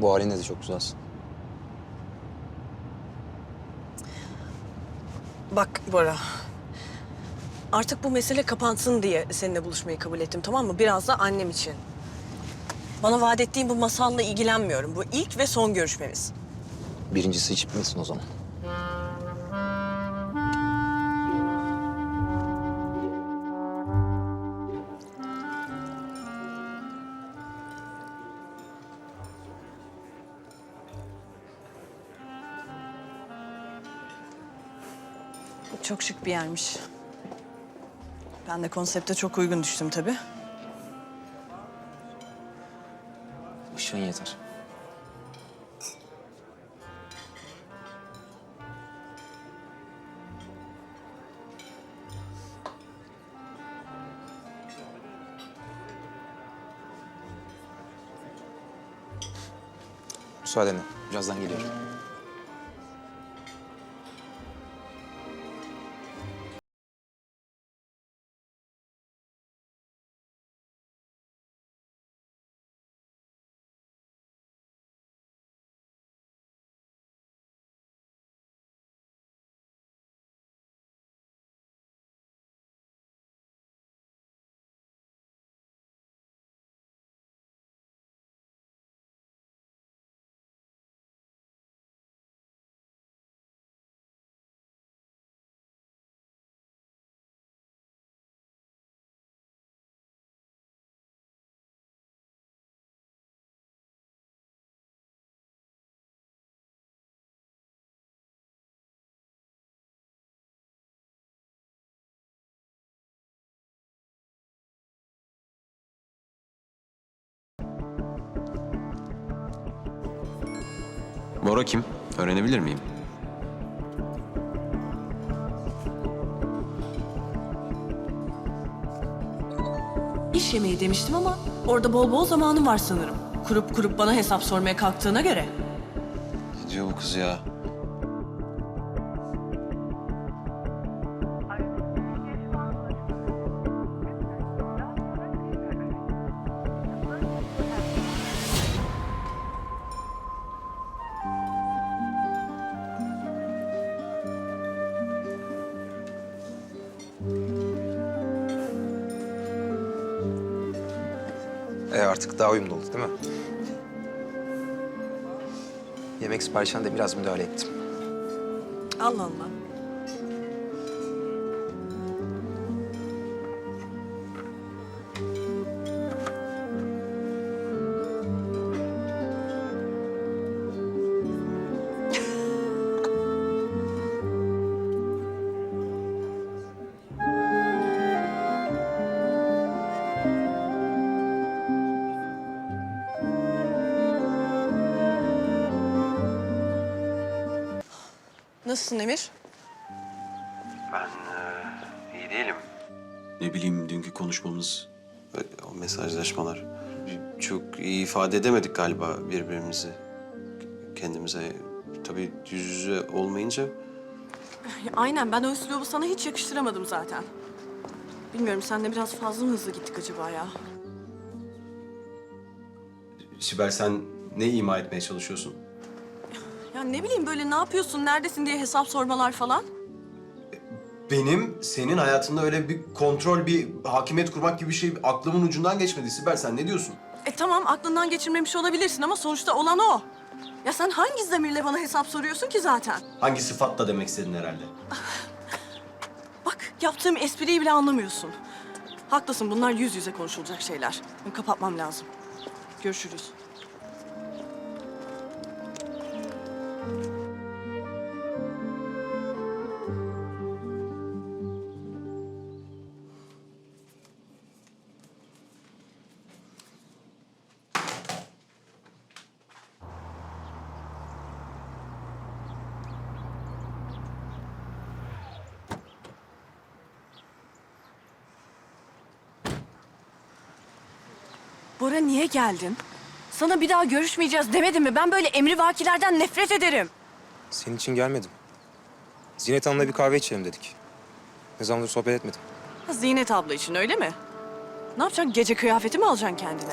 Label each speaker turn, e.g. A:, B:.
A: Bu halinle de çok güzelsin.
B: Bak Bora. Artık bu mesele kapansın diye seninle buluşmayı kabul ettim tamam mı? Biraz da annem için. Bana vaat ettiğin bu masalla ilgilenmiyorum. Bu ilk ve son görüşmemiz.
A: Birincisi hiç bitmesin o zaman.
B: Çok şık bir yermiş. Ben de konsepte çok uygun düştüm tabii.
A: Işığın yeter. Müsaadenle. Birazdan geliyorum.
C: Bora kim? Öğrenebilir miyim?
B: İş yemeği demiştim ama orada bol bol zamanım var sanırım. Kurup kurup bana hesap sormaya kalktığına göre.
C: Ne diyor bu kız ya?
A: E artık daha uyumlu oldu değil mi? Yemek siparişine de biraz müdahale ettim.
B: Allah Allah. Nasılsın Emir?
C: Ben iyi değilim. Ne bileyim dünkü konuşmamız, ve o mesajlaşmalar. Çok iyi ifade edemedik galiba birbirimizi. Kendimize. Tabii yüz yüze olmayınca
B: Aynen ben o üslubu sana hiç yakıştıramadım zaten. Bilmiyorum senle biraz fazla mı hızlı gittik acaba ya?
C: Sibel sen ne ima etmeye çalışıyorsun?
B: Ya ne bileyim böyle ne yapıyorsun, neredesin diye hesap sormalar falan.
C: Benim senin hayatında öyle bir kontrol, bir hakimiyet kurmak gibi bir şey aklımın ucundan geçmedi. Sibel sen ne diyorsun?
B: E tamam aklından geçirmemiş olabilirsin ama sonuçta olan o. Ya sen hangi zamirle bana hesap soruyorsun ki zaten?
C: Hangi sıfatla demek istedin herhalde?
B: Bak yaptığım espriyi bile anlamıyorsun. Haklısın bunlar yüz yüze konuşulacak şeyler. Kapatmam lazım. Görüşürüz. Bora niye geldin? Sana bir daha görüşmeyeceğiz demedim mi? Ben böyle emrivakilerden nefret ederim.
A: Senin için gelmedim. Zinet Hanım'la bir kahve içelim dedik. Ne zamandır sohbet etmedim.
B: Ha, Zinet abla için öyle mi? Ne yapacaksın? Gece kıyafeti mi alacaksın kendine?